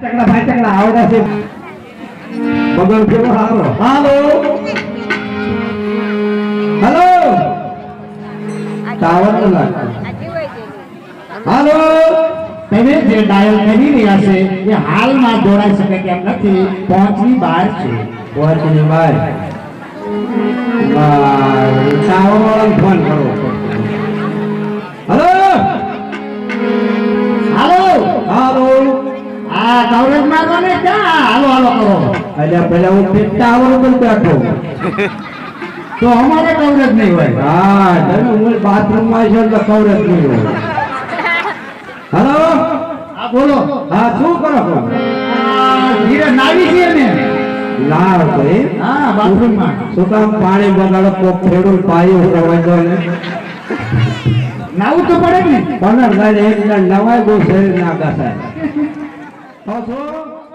ચકડા ભાઈ ચકડા આવડા છે બગલ કેવો હારો હાલો. હાલો ટાવર લાગતો. હાલો. તમે જે ડાયલ કરી રહ્યા છે એ હાલમાં જોડાઈ શકે તેમ નથી. પહોંચની બહાર છે. પહોંચની બહાર. કવરેજ મારો ને ક્યાં હાલો હાલો કરો. એટલે પેલા હું તે ટાવર ઉપર બેઠો તો અમારે કવરેજ નહીં હોય. હા તમે હું બાથરૂમમાં છો તો કવરેજ નહીં હોય. હલો? હા બોલો. હા શું કરો છો? ધીરે નાવી છે ને. ના ભાઈ. હા બાથરૂમમાં શું કામ પાણી બગાડો કોક ખેડૂત પાયો કરવાજો ને. નાવું તો પડે ને. પણ એક નવાય બહુ શરીર ના ઘસાય 好球